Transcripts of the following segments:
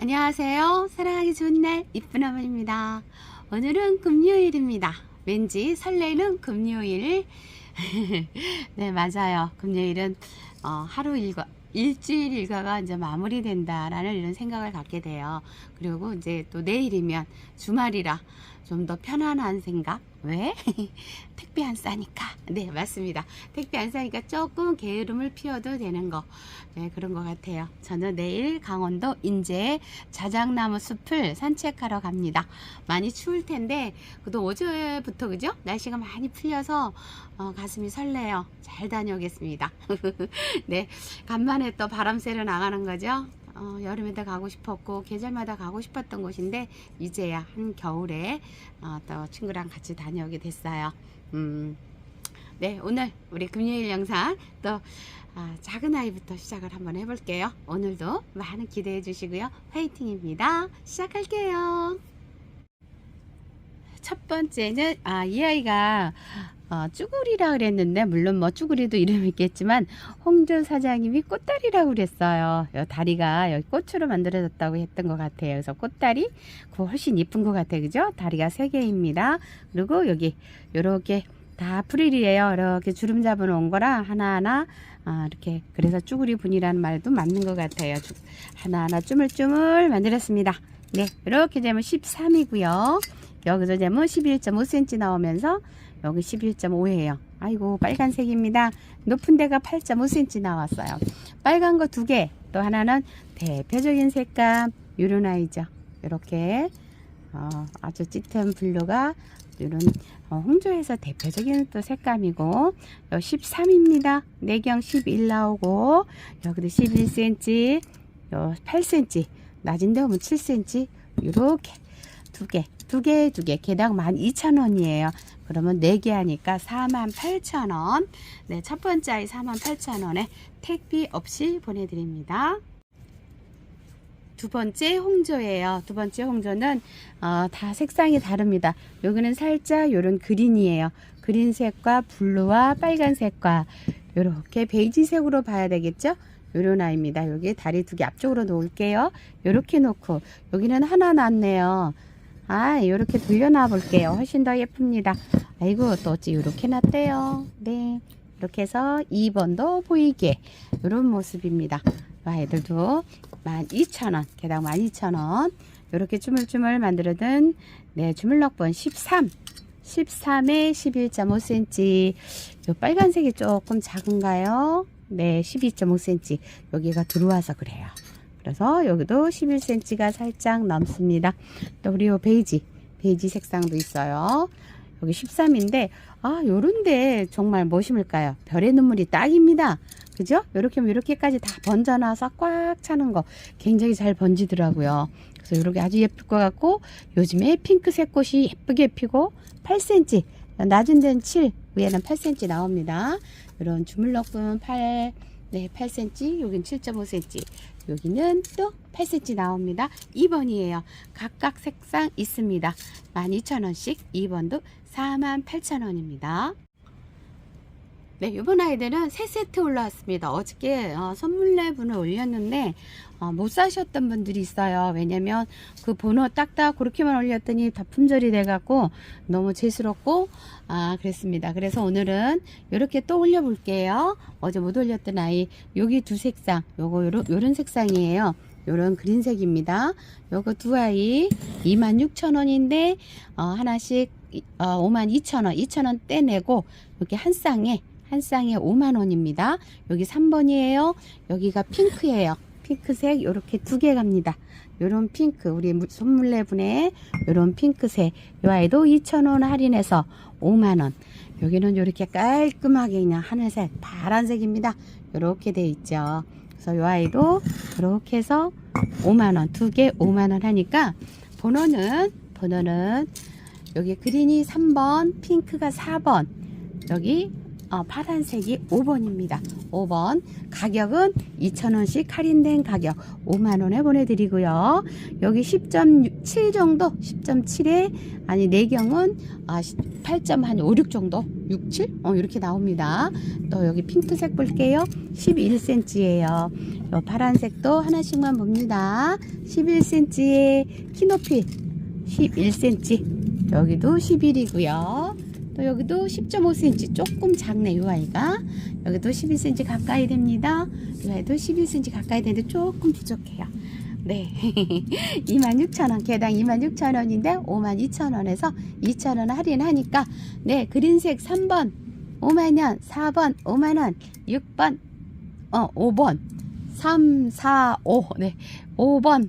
안녕하세요. 사랑하기 좋은 날 이쁜 어머니입니다. 오늘은 금요일입니다. 왠지 설레는 금요일. 네, 맞아요. 금요일은 어, 하루 일과 일주일 일과가 이제 마무리된다라는 이런 생각을 갖게 돼요. 그리고 이제 또 내일이면 주말이라 좀 더 편안한 생각. 왜? 택배 안 싸니까. 네, 맞습니다. 택배 안 싸니까 조금 게으름을 피워도 되는 거. 네, 그런 것 같아요. 저는 내일 강원도 인제 자작나무 숲을 산책하러 갑니다. 많이 추울 텐데, 그래도 어제부터 그죠? 날씨가 많이 풀려서 어, 가슴이 설레요. 잘 다녀오겠습니다. 네, 간만에 또 바람 쐬러 나가는 거죠. 어, 여름에도 가고 싶었고 계절마다 가고 싶었던 곳인데 이제야 한 겨울에 어, 또 친구랑 같이 다녀오게 됐어요. 음, 네 오늘 우리 금요일 영상 또 아, 작은 아이부터 시작을 한번 해볼게요. 오늘도 많은 기대해 주시고요. 화이팅입니다. 시작할게요. 첫 번째는 아, 이 아이가 어, 쭈구리라 그랬는데 물론 뭐 쭈구리도 이름이 있겠지만 홍조 사장님이 꽃다리라고 그랬어요. 요 다리가 여기 꽃으로 만들어졌다고 했던 것 같아요. 그래서 꽃다리 그거 훨씬 이쁜 것 같아요. 그죠? 다리가 세 개입니다. 그리고 여기 요렇게 다 프릴이에요. 이렇게 주름 잡아 놓은 거라 하나하나 아, 이렇게 그래서 쭈구리 분이라는 말도 맞는 것 같아요. 쭈- 하나하나 쭈물쭈물 만들었습니다. 네, 이렇게 되면 13이고요. 여기서 되면 11.5cm 나오면서 여기 11.5예요. 아이고 빨간색입니다. 높은 데가 8.5cm 나왔어요. 빨간 거 두 개, 또 하나는 대표적인 색감 아이죠. 이렇게 어, 아주 짙은 블루가 이런 어, 홍조에서 대표적인 또 색감이고 요 13입니다. 내경 11 나오고 여기도 11cm, 요 8cm, 낮은 데 오면 7cm 이렇게 두 개, 두 개, 두 개, 개당 12,000원이에요. 그러면 네 개 하니까 48,000원. 네, 첫 번째 아이 48,000원에 택비 없이 보내드립니다. 두 번째 홍조예요. 두 번째 홍조는 어, 다 색상이 다릅니다. 여기는 살짝 요런 그린이에요. 그린색과 블루와 빨간색과 요렇게 베이지색으로 봐야 되겠죠? 요런 아이입니다. 여기 다리 두 개 앞쪽으로 놓을게요. 요렇게 놓고 여기는 하나 놨네요. 아, 요렇게 돌려놔 볼게요. 훨씬 더 예쁩니다. 아이고, 또 어찌 요렇게 놨대요. 네. 이렇게 해서 2번도 보이게 요런 모습입니다. 아이들도 12,000원, 개당 12,000원. 요렇게 주물주물 만들어둔 네, 주물럭번 13. 13에 11.5cm. 요 빨간색이 조금 작은가요? 네, 12.5cm. 여기가 들어와서 그래요. 그래서 여기도 11cm가 살짝 넘습니다. 또 우리 요 베이지, 베이지 색상도 있어요. 여기 13인데, 아, 요런데 정말 뭐 심을까요? 별의 눈물이 딱입니다. 그죠? 요렇게 하면 요렇게까지 다 번져놔서 꽉 차는 거 굉장히 잘 번지더라고요. 그래서 요렇게 아주 예쁠 것 같고, 요즘에 핑크색 꽃이 예쁘게 피고, 8cm, 낮은 데는 7, 위에는 8cm 나옵니다. 이런 주물럭분 8, 네, 8cm, 여긴 7.5cm, 여기는 또 8cm 나옵니다. 2번이에요. 각각 색상 있습니다. 12,000원씩, 2번도 48,000원입니다. 네, 이번 아이들은 세 세트 올라왔습니다. 어저께 어, 선물 내분을 올렸는데 어, 못 사셨던 분들이 있어요. 왜냐면 그 번호 딱딱 그렇게만 올렸더니 다 품절이 돼갖고 너무 재스럽고 아 그랬습니다. 그래서 오늘은 이렇게 또 올려볼게요. 어제 못 올렸던 아이 여기 두 색상 요거 요런, 요런 색상이에요. 요런 그린색입니다. 요거 두 아이 26,000원인데 어, 하나씩 어, 52,000원 2,000원 떼내고 이렇게 한 쌍에 한 쌍에 5만 원입니다. 여기 3번이에요. 여기가 핑크예요. 핑크색 요렇게 두 개 갑니다. 요런 핑크 우리 무- 손물레분에 요런 핑크색 요 아이도 2,000원 할인해서 5만 원. 여기는 요렇게 깔끔하게 그냥 하늘색 파란색입니다. 요렇게 돼 있죠. 그래서 요 아이도 그렇게 해서 5만 원, 두 개 5만 원 하니까 번호는 번호는 여기 그린이 3번, 핑크가 4번. 여기 어, 파란색이 5번입니다. 5번 가격은 2,000원씩 할인된 가격 5만원에 보내드리고요. 여기 10.7 정도 10.7에 아니 내경은 아, 8.5, 6 정도 6, 7? 어, 이렇게 나옵니다. 또 여기 핑크색 볼게요. 11cm예요. 요 파란색도 하나씩만 봅니다. 11cm의 키높이 11cm 여기도 11이고요. 또 여기도 10.5cm 조금 작네 요 아이가 여기도 11cm 가까이 됩니다. 요 아이도 11cm 가까이 되는데 조금 부족해요. 네. 26,000원, 개당 26,000원인데 52,000원에서 2,000원 할인하니까 네, 그린색 3번 5만원, 4번 5만원, 6번 어, 5번 3, 4, 5 네, 5번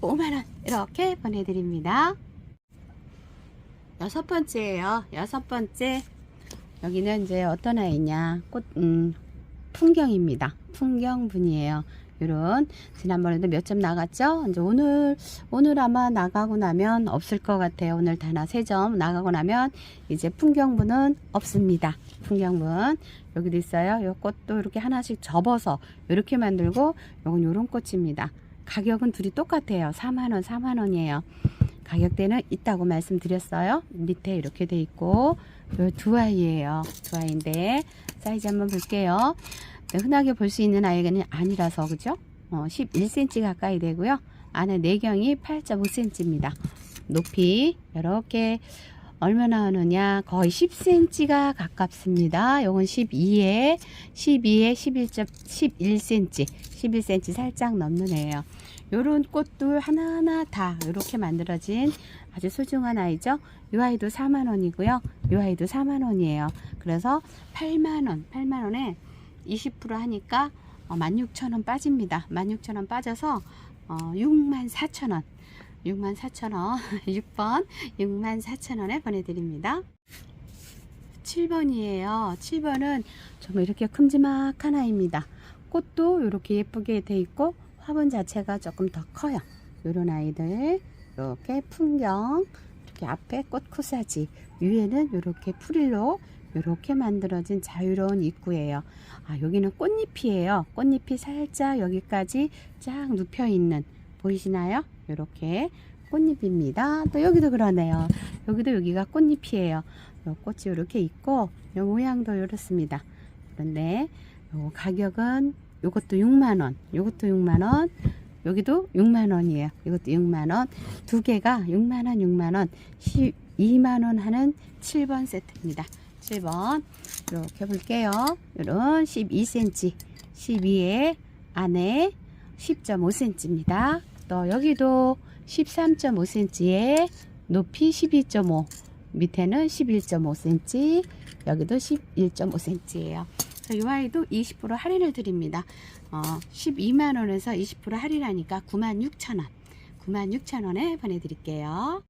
5만원 이렇게 보내드립니다. 여섯 번째예요. 여섯 번째 여기는 이제 어떤 아이냐 꽃 음, 풍경입니다. 풍경분이에요. 요런 지난번에도 몇 점 나갔죠? 이제 오늘 오늘 아마 나가고 나면 없을 것 같아요. 오늘 다나 세 점 나가고 나면 이제 풍경분은 없습니다. 풍경분 여기도 있어요. 요 꽃도 이렇게 하나씩 접어서 이렇게 만들고 요건 요런 꽃입니다. 가격은 둘이 똑같아요. 4만 원, 4만 원이에요. 가격대는 있다고 말씀드렸어요. 밑에 이렇게 돼 있고 요두 아이예요. 두 아이인데 사이즈 한번 볼게요. 네, 흔하게 볼 수 있는 아이는 아니라서 그죠? 어, 11cm 가까이 되고요. 안에 내경이 8.5cm입니다. 높이 이렇게 얼마나 하느냐 거의 10cm가 가깝습니다. 요건 12에 12에 11.11cm 11cm 살짝 넘는 애예요. 요런 꽃들 하나하나 다 이렇게 만들어진 아주 소중한 아이죠. 이 아이도 4만 원이고요. 이 아이도 4만 원이에요. 그래서 8만 원, 8만 원에 20% 하니까 어, 16,000원 빠집니다. 16,000원 빠져서 어, 64,000원. 64,000원. 6번 64,000원에 보내드립니다. 7번이에요. 7번은 좀 이렇게 큼지막한 아이입니다. 꽃도 이렇게 예쁘게 돼 있고 화분 자체가 조금 더 커요. 이런 아이들 이렇게 풍경 이렇게 앞에 꽃 코사지 위에는 이렇게 프릴로 이렇게 만들어진 자유로운 입구예요. 아 여기는 꽃잎이에요. 꽃잎이 살짝 여기까지 쫙 눕혀 있는 보이시나요? 이렇게 꽃잎입니다. 또 여기도 그러네요. 여기도 여기가 꽃잎이에요. 요 꽃이 이렇게 있고 요 모양도 이렇습니다. 그런데 요 가격은 요것도 6만원 요것도 6만원 여기도 6만원이에요. 이것도 6만원. 두 개가 6만원 6만원. 12만원 하는 7번 세트입니다. 7번. 이렇게 볼게요. 이런 12cm 12에 안에 10.5cm입니다. 또 여기도 13.5cm에 높이 12.5 밑에는 11.5cm 여기도 11.5cm예요 이 아이도 20% 할인을 드립니다. 어, 12만원에서 20% 할인하니까 96,000원. 96,000원에 보내드릴게요.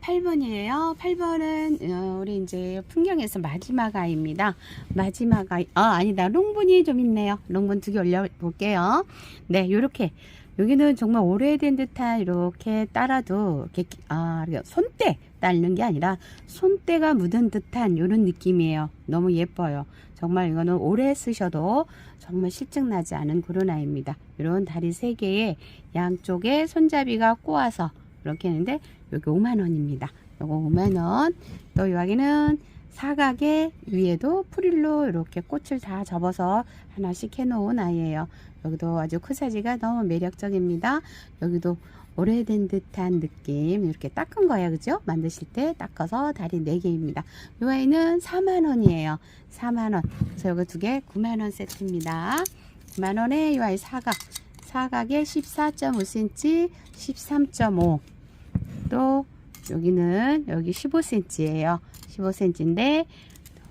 8번이에요. 8번은 어, 우리 이제 풍경에서 마지막 아이입니다. 마지막 아이. 아, 아니다. 롱분이 좀 있네요. 롱분 두 개 올려 볼게요. 네, 요렇게. 여기는 정말 오래된 듯한 이렇게 따라도 이렇게 아 손때 따는 게 아니라 손때가 묻은 듯한 이런 느낌이에요. 너무 예뻐요. 정말 이거는 오래 쓰셔도 정말 실증 나지 않은 아이입니다. 이런 다리 세 개에 양쪽에 손잡이가 꼬아서 이렇게 했는데 여기 5만 원입니다. 요거 5만 원. 또 여기는 사각에 위에도 프릴로 이렇게 꽃을 다 접어서 하나씩 해놓은 아이예요. 여기도 아주 코사지가 너무 매력적입니다. 여기도 오래된 듯한 느낌 이렇게 닦은 거예요. 그죠? 만드실 때 닦아서 다리 4개입니다. 이 아이는 4만원이에요. 4만원. 그래서 이거 두 개 9만원 세트입니다. 9만원에 이 아이 사각. 사각에 14.5cm, 13.5. 또 여기는 여기 15cm예요. 15cm인데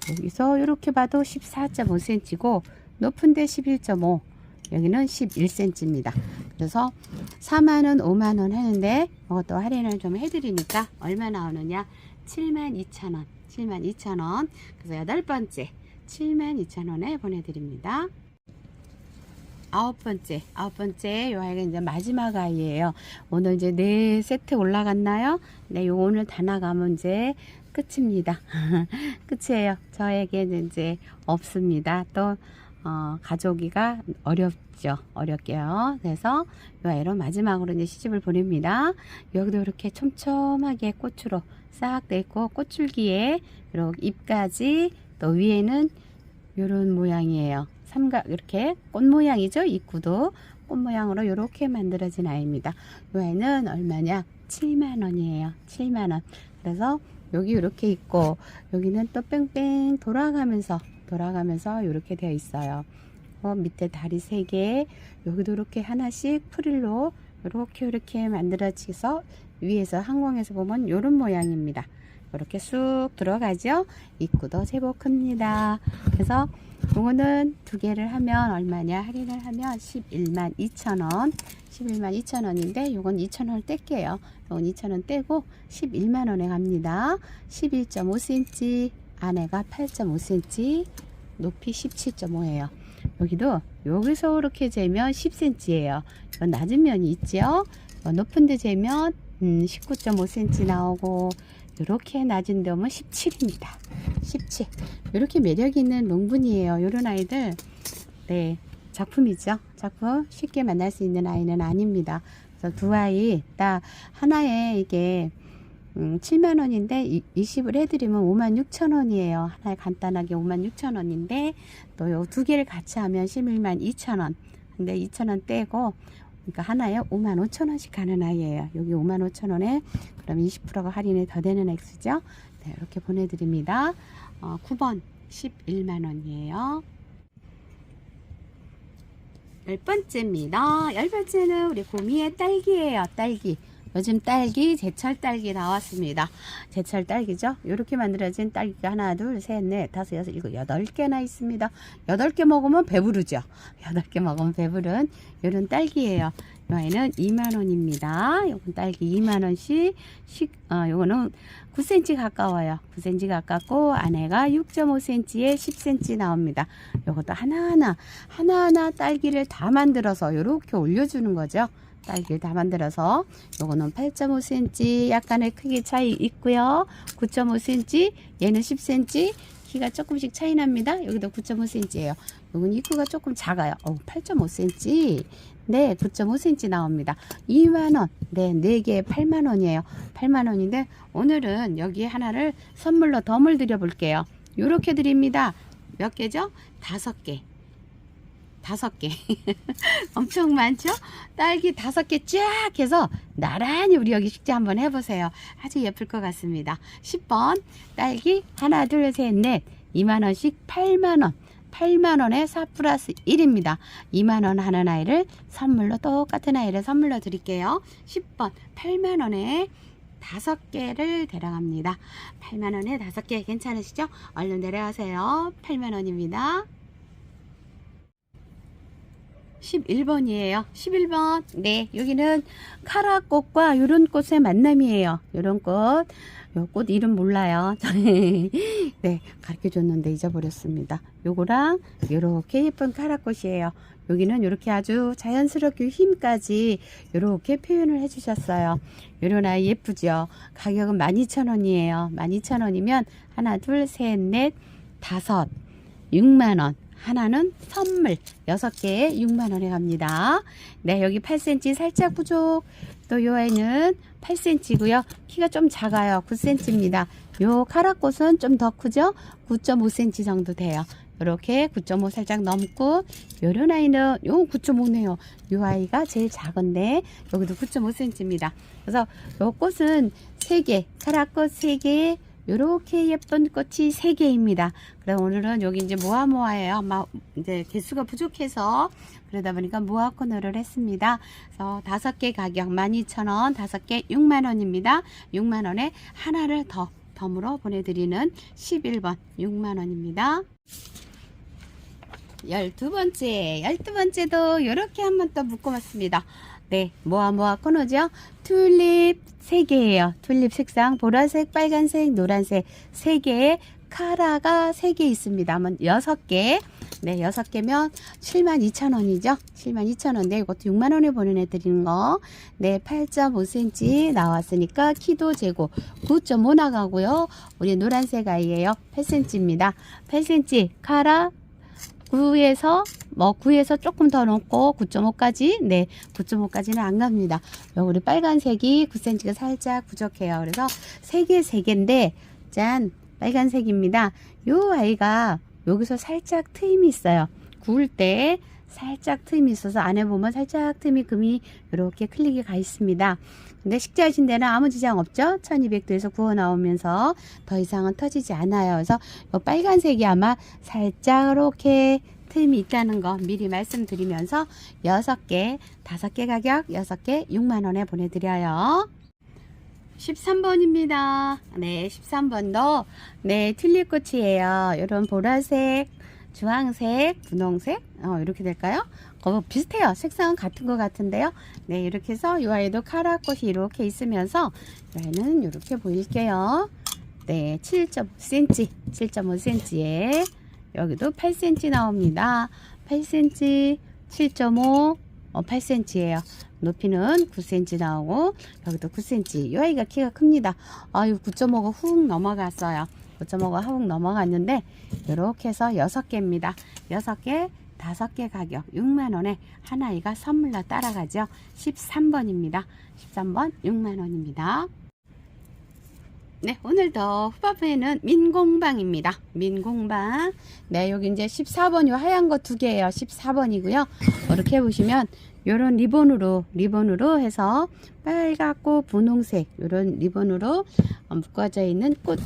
여기서 이렇게 봐도 14.5cm고 높은데 11.5 여기는 11cm입니다. 그래서 4만원, 5만원 하는데 이것도 할인을 좀 해드리니까 얼마 나오느냐 72,000원 72,000원 그래서 여덟 번째 72,000원에 보내드립니다. 아홉 번째, 아홉 번째 요 아이가 이제 마지막 아이예요. 오늘 이제 네 세트 올라갔나요? 네, 요 오늘 다 나가면 이제 끝입니다. 끝이에요. 저에게는 이제 없습니다. 또 어, 가져오기가 어렵죠. 어렵게요. 그래서 이 아이로 마지막으로 이제 시집을 보냅니다. 여기도 이렇게 촘촘하게 꽃으로 싹 돼 있고 꽃줄기에 이렇게 잎까지 또 위에는 이런 모양이에요. 삼각 이렇게 꽃 모양이죠. 입구도 꽃 모양으로 이렇게 만들어진 아이입니다. 이 아이는 얼마냐? 7만 원이에요. 7만 원. 그래서 여기 이렇게 있고 여기는 또 뺑뺑 돌아가면서 돌아가면서 이렇게 되어 있어요. 어, 밑에 다리 세 개, 여기도 이렇게 하나씩 프릴로 이렇게 이렇게 만들어져서 위에서 항공에서 보면 이런 모양입니다. 이렇게 쑥 들어가죠. 입구도 제법 큽니다. 그래서 요거는 두 개를 하면 얼마냐? 할인을 하면 11만 2천원. 11만 2천원인데 요건 2천원을 뗄게요. 요건 2천원 떼고 11만 원에 갑니다. 11.5cm, 안에가 8.5cm, 높이 17.5예요. 여기도 여기서 이렇게 재면 10cm예요. 낮은 면이 있죠. 어, 높은 데 재면 음, 19.5cm 나오고 이렇게 낮은 데 오면 17입니다. 17. 이렇게 매력 있는 롱분이에요. 이런 아이들 네 작품이죠. 작품 쉽게 만날 수 있는 아이는 아닙니다. 그래서 두 아이 딱 하나에 이게 음, 7만 원인데 20을 해드리면 5만 6천 원이에요. 하나에 간단하게 5만 6천 원인데 또 요 두 개를 같이 하면 11만 2천 원. 근데 2천 원 떼고 그러니까 하나에 5만 5천 원씩 가는 아이예요. 여기 5만 5천 원에 그럼 20%가 할인이 더 되는 액수죠. 네, 이렇게 보내드립니다. 어, 9번 11만 원이에요. 열 번째입니다. 열 번째는 우리 고미의 딸기예요. 딸기. 요즘 딸기, 제철 딸기 나왔습니다. 제철 딸기죠. 이렇게 만들어진 딸기가 하나, 둘, 셋, 넷, 다섯, 여섯, 일곱, 여덟 개나 있습니다. 여덟 개 먹으면 배부르죠. 여덟 개 먹으면 배부른 이런 딸기예요. 이 아이는 2만 원입니다. 요건 딸기 2만 원씩. 식, 어, 요거는 9cm 가까워요. 9cm 가깝고 안에가 6.5cm에 10cm 나옵니다. 요것도 하나하나 하나하나 딸기를 다 만들어서 이렇게 올려주는 거죠. 딸기를 다 만들어서 요거는 8.5cm 약간의 크기 차이 있고요. 9.5cm 얘는 10cm 키가 조금씩 차이 납니다. 여기도 9.5cm예요. 요건 입구가 조금 작아요. 어, 8.5cm. 네, 9.5cm 나옵니다. 2만원. 네, 4개에 8만원이에요. 8만원인데, 오늘은 여기 하나를 선물로 덤을 드려볼게요. 요렇게 드립니다. 몇 개죠? 다섯 개. 다섯 개. 엄청 많죠? 딸기 다섯 개 쫙 해서 나란히 우리 여기 식재 한번 해보세요. 아주 예쁠 것 같습니다. 10번 딸기 하나 둘 셋 넷 2만원씩 8만원 8만원에 4 플러스 1입니다. 2만원 하는 아이를 선물로 똑같은 아이를 선물로 드릴게요. 10번 8만원에 다섯 개를 데려갑니다. 8만원에 다섯 개 괜찮으시죠? 얼른 내려가세요. 8만원입니다. 11번이에요. 11번. 네, 여기는 카라꽃과 이런 꽃의 만남이에요. 이런 꽃. 요 꽃 이름 몰라요. 네, 가르쳐 줬는데 잊어버렸습니다. 요거랑 요렇게 예쁜 카라꽃이에요. 여기는 이렇게 아주 자연스럽게 힘까지 이렇게 표현을 해주셨어요. 요런 아이 예쁘죠? 가격은 12,000원이에요. 12,000원이면 하나, 둘, 셋, 넷, 다섯, 6만원. 하나는 선물 6개에 6만원에 갑니다. 네, 여기 8cm 살짝 부족. 또 요 아이는 8cm고요. 키가 좀 작아요. 9cm입니다. 요 카라꽃은 좀 더 크죠? 9.5cm 정도 돼요. 이렇게 9.5 살짝 넘고 요런 아이는 요 9.5네요. 요 아이가 제일 작은데 여기도 9.5cm입니다. 그래서 요 꽃은 3개, 카라꽃 3개, 요렇게 예쁜 꽃이 3개입니다. 그럼 오늘은 여기 이제 모아 모아예요. 아마 이제 개수가 부족해서 그러다 보니까 모아 코너를 했습니다. 그래서 다섯 개 가격 12,000원, 다섯 개 6만원입니다. 6만원에 하나를 더 덤으로 보내드리는 11번 6만원입니다. 열두 번째, 열두 번째도 이렇게 한번 또 묶어봤습니다. 네, 모아 모아 코너죠. 튤립 세 개예요. 튤립 색상 보라색, 빨간색, 노란색 세 개의 카라가 3개 있습니다. 한번 6개. 네, 6개면 72,000원이죠. 72,000원인데 이것도 6만 원에 보내드리는 거. 네, 8.5cm 나왔으니까 키도 재고 9.5 나가고요. 우리 노란색 아이예요. 8cm입니다. 8cm 카라 9에서 뭐 9에서 조금 더 넘고 9.5까지 네 9.5까지는 안 갑니다. 요 우리 빨간색이 9cm가 살짝 부족해요. 그래서 3개 3개인데 짠 빨간색입니다. 요 아이가 여기서 살짝 트임이 있어요. 구울 때 살짝 틈이 있어서 안에 보면 살짝 틈이 금이 이렇게 클릭이 가 있습니다. 근데 식재하신 데는 아무 지장 없죠? 1200도에서 구워 나오면서 더 이상은 터지지 않아요. 그래서 요 빨간색이 아마 살짝 이렇게 틈이 있다는 거 미리 말씀드리면서 6개, 5개 가격 6개 6만원에 보내드려요. 13번입니다. 네, 13번도 네, 튤립꽃이에요. 이런 보라색, 주황색, 분홍색, 어, 이렇게 될까요? 어, 비슷해요. 색상은 같은 것 같은데요. 네, 이렇게 해서 이 아이도 카라꽃이 이렇게 있으면서 이 아이는 이렇게 보일게요. 네, 7.5cm, 7.5cm에 여기도 8cm 나옵니다. 8cm, 7.5, 어, 8cm예요. 높이는 9cm 나오고 여기도 9cm. 이 아이가 키가 큽니다. 아유 9.5가 훅 넘어갔어요. 9.5가 훅 넘어갔는데 이렇게 해서 6개입니다. 6개 5개 가격 6만원에 한 아이가 선물로 따라가죠. 13번입니다. 13번 6만원입니다. 네, 오늘도 후반부에는 민공방입니다. 민공방. 네, 여기 이제 14번, 요 하얀 거 두 개예요. 14번이고요. 이렇게 보시면 요런 리본으로, 리본으로 해서 빨갛고 분홍색, 요런 리본으로 묶어져 있는 꽃,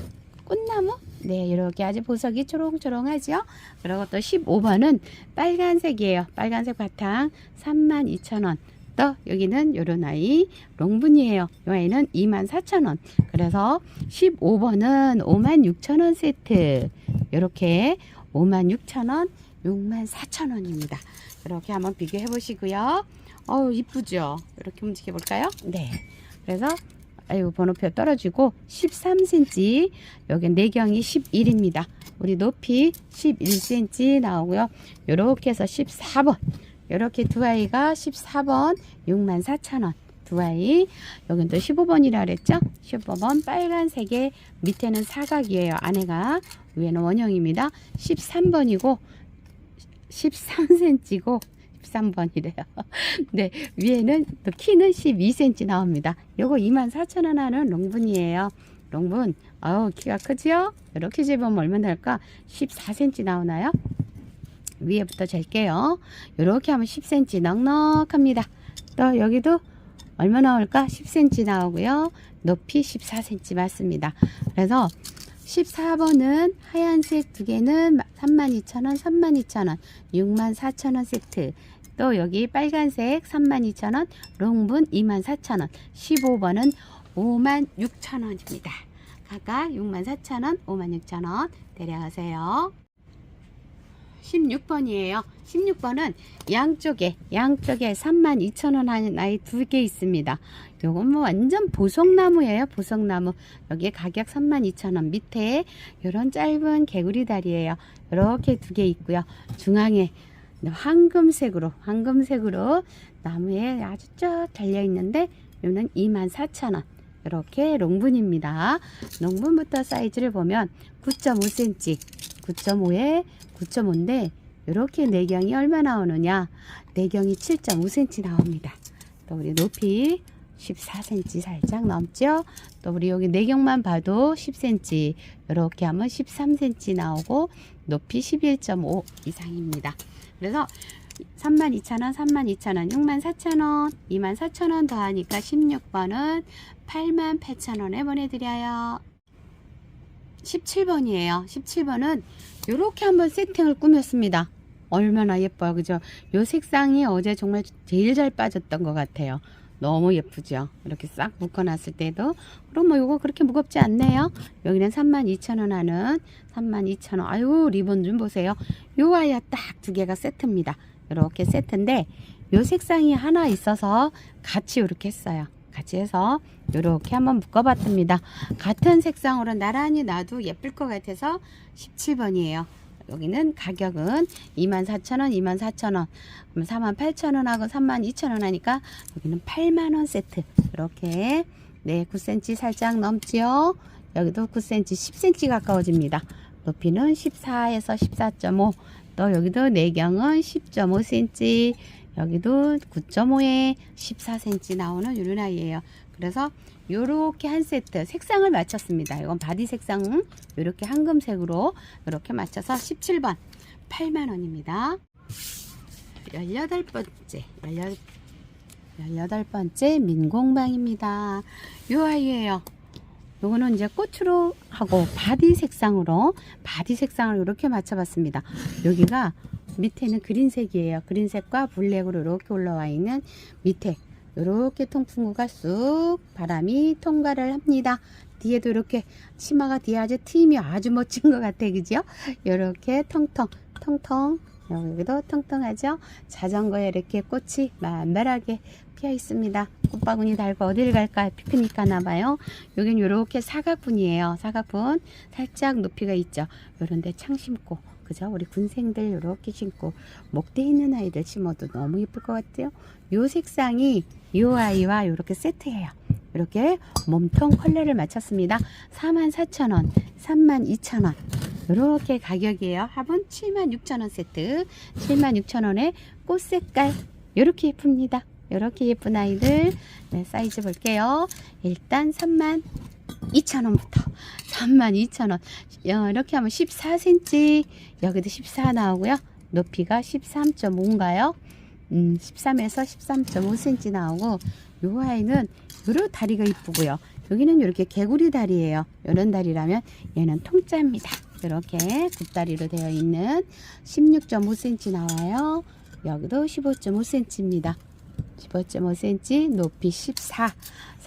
꽃나무? 네, 이렇게 아주 보석이 초롱초롱하죠? 그리고 또 15번은 빨간색이에요. 빨간색 바탕 32,000원. 또 여기는 요런 아이 롱분이에요. 이 아이는 24,000원. 그래서 15번은 56,000원 세트. 이렇게 56,000원, 64,000원입니다. 이렇게 한번 비교해 보시고요. 어우, 이쁘죠? 이렇게 움직여 볼까요? 네. 그래서 아이고 번호표 떨어지고 13cm 여기 내경이 11입니다. 우리 높이 11cm 나오고요. 이렇게 해서 14번 이렇게 두 아이가 14번 64,000원. 두 아이 여긴 또 15번이라 그랬죠? 15번 빨간색의 밑에는 사각이에요. 안에가 위에는 원형입니다. 13번이고 13cm고 13번이래요. 네 위에는 또 키는 12cm 나옵니다. 요거 24,000원 하는 롱분이에요. 롱분. 아우 키가 크지요? 이렇게 집으면 얼마나 할까? 14cm 나오나요 위에부터 잴게요. 이렇게 하면 10cm 넉넉합니다. 또 여기도 얼마 나올까? 10cm 나오고요. 높이 14cm 맞습니다. 그래서 14번은 하얀색 두 개는 32,000원, 32,000원, 64,000원 세트. 또 여기 빨간색 32,000원, 롱분 24,000원, 15번은 56,000원입니다. 각각 64,000원, 56,000원 데려가세요. 16번이에요. 16번은 양쪽에 양쪽에 32,000원 하는 아이 두 개 있습니다. 요건 뭐 완전 보석나무예요. 보석나무. 여기에 가격 32,000원. 밑에 요런 짧은 개구리 다리예요. 이렇게 두 개 있고요. 중앙에 황금색으로 황금색으로 나무에 아주 쫙 달려 있는데 요는 24,000원. 이렇게 롱분입니다. 롱분부터 사이즈를 보면 9.5cm, 9.5에 9.5인데 이렇게 내경이 얼마 나오느냐? 내경이 7.5cm 나옵니다. 또 우리 높이 14cm 살짝 넘죠? 또 우리 여기 내경만 봐도 10cm 이렇게 하면 13cm 나오고 높이 11.5 이상입니다. 그래서 32,000원, 32,000원, 64,000원, 24,000원 더하니까 16번은 88,000원에 보내드려요. 17번이에요. 17번은 이렇게 한번 세팅을 꾸몄습니다. 얼마나 예뻐요. 그죠? 요 색상이 어제 정말 제일 잘 빠졌던 것 같아요. 너무 예쁘죠? 이렇게 싹 묶어놨을 때도. 그럼 뭐 요거 그렇게 무겁지 않네요. 여기는 32,000원 하는 32,000원. 아유, 리본 좀 보세요. 요 와이어 딱두 개가 세트입니다. 이렇게 세트인데 요 색상이 하나 있어서 같이 이렇게 했어요. 같이 해서 이렇게 한번 묶어봤답니다. 같은 색상으로 나란히 놔도 예쁠 것 같아서 17번이에요. 여기는 가격은 24,000원, 24,000원, 그럼 48,000원하고 32,000원 하니까 여기는 8만원 세트. 이렇게 네 9cm 살짝 넘지요. 여기도 9cm, 10cm 가까워집니다. 높이는 14에서 14.5. 또 여기도 내경은 10.5cm, 여기도 9.5에 14cm 나오는 이런 아이예요. 그래서 요렇게 한 세트 색상을 맞췄습니다. 이건 바디 색상 이렇게 황금색으로 이렇게 맞춰서 17번 8만 원입니다. 18번째 18, 18번째 민공방입니다. 요 아이예요. 요거는 이제 꽃으로 하고 바디 색상으로 바디 색상을 이렇게 맞춰봤습니다. 여기가 밑에는 그린색이에요. 그린색과 블랙으로 이렇게 올라와 있는 밑에 이렇게 통풍구가 쑥 바람이 통과를 합니다. 뒤에도 이렇게 치마가 뒤에 아주 트임이 아주 멋진 것 같아 그죠? 이렇게 통통 통통 여기도 통통하죠? 자전거에 이렇게 꽃이 만발하게 피어 있습니다. 꽃바구니 달고 어딜 갈까 피크닉 가나 봐요. 여긴 이렇게 사각분이에요. 사각분 살짝 높이가 있죠. 요런데 창 심고 그죠? 우리 군생들 이렇게 신고 목대 있는 아이들 심어도 너무 예쁠 것 같아요. 요 색상이 요 아이와 이렇게 세트예요. 이렇게 몸통 컬러를 맞췄습니다. 44,000원, 32,000원. 이렇게 가격이에요. 합은 76,000원 세트. 76,000원에 꽃 색깔 이렇게 예쁩니다. 이렇게 예쁜 아이들 네, 사이즈 볼게요. 일단 3만 2,000원부터 32,000원. 이렇게 하면 14cm, 여기도 14 나오고요. 높이가 13.5인가요? 음, 13에서 13.5cm 나오고 요 아이는 요런 다리가 이쁘고요. 여기는 이렇게 개구리 다리예요. 이런 다리라면 얘는 통짜입니다. 이렇게 굽다리로 되어 있는 16.5cm 나와요. 여기도 15.5cm입니다. 15.5cm, 높이 14,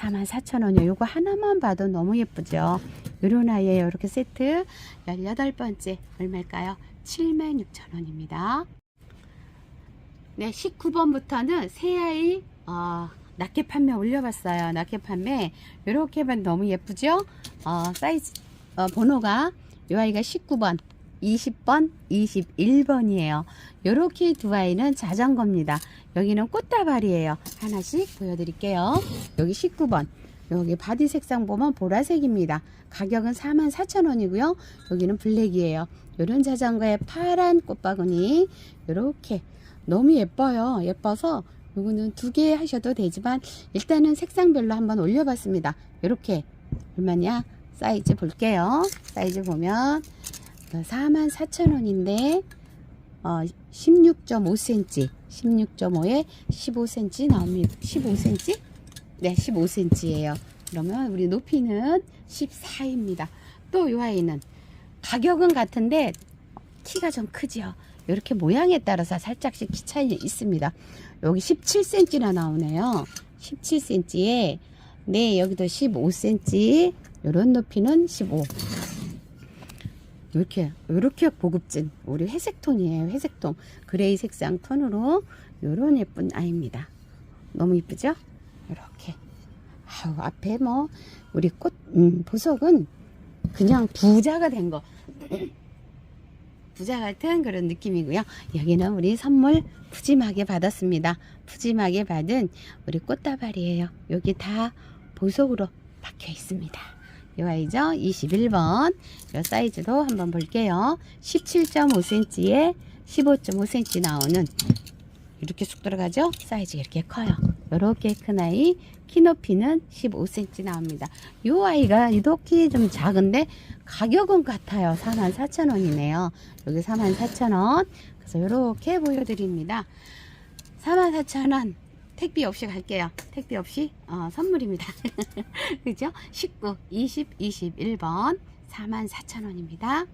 44,000원이요. 요거 하나만 봐도 너무 예쁘죠. 요런 아이예요. 이렇게 세트 18번째 얼마일까요? 76,000원입니다. 네, 19번부터는 새 아이 어, 낱개 판매 올려봤어요. 낱개 판매 이렇게 하면 너무 예쁘죠? 어, 사이즈 어, 번호가 이 아이가 19번, 20번, 21번이에요. 이렇게 두 아이는 자전거입니다. 여기는 꽃다발이에요. 하나씩 보여드릴게요. 여기 19번. 여기 바디 색상 보면 보라색입니다. 가격은 44,000원이고요. 여기는 블랙이에요. 이런 자전거에 파란 꽃바구니 이렇게 너무 예뻐요. 예뻐서 요거는 두 개 하셔도 되지만 일단은 색상별로 한번 올려봤습니다. 이렇게 얼마냐? 사이즈 볼게요. 사이즈 보면 44,000원인데 어, 16.5cm, 16.5에 15cm 나옵니다. 15cm? 네, 15cm예요. 그러면 우리 높이는 14입니다. 또 이 아이는 가격은 같은데 키가 좀 크죠. 이렇게 모양에 따라서 살짝씩 키 차이 있습니다. 여기 17cm나 나오네요. 17cm에 네 여기도 15cm 이런 높이는 15 이렇게 이렇게 고급진 우리 회색 톤이에요 회색 톤 그레이 색상 톤으로 이런 예쁜 아이입니다 너무 이쁘죠 이렇게 아우 앞에 뭐 우리 꽃 음, 보석은 그냥 부자가 된 거 부자 같은 그런 느낌이고요. 여기는 우리 선물 푸짐하게 받았습니다. 푸짐하게 받은 우리 꽃다발이에요. 여기 다 보석으로 박혀 있습니다. 이 아이죠? 21번. 이 사이즈도 한번 볼게요. 17.5cm에 15.5cm 나오는 이렇게 쑥 들어가죠? 사이즈 이렇게 커요. 이렇게 큰 아이 키 높이는 15cm 나옵니다. 이 아이가 이렇게 좀 작은데 가격은 같아요. 44,000원이네요. 여기 44,000원. 그래서 이렇게 보여드립니다. 44,000원. 택비 없이 갈게요. 택비 없이 어, 선물입니다. 그죠? 19, 20, 21번 44,000원입니다.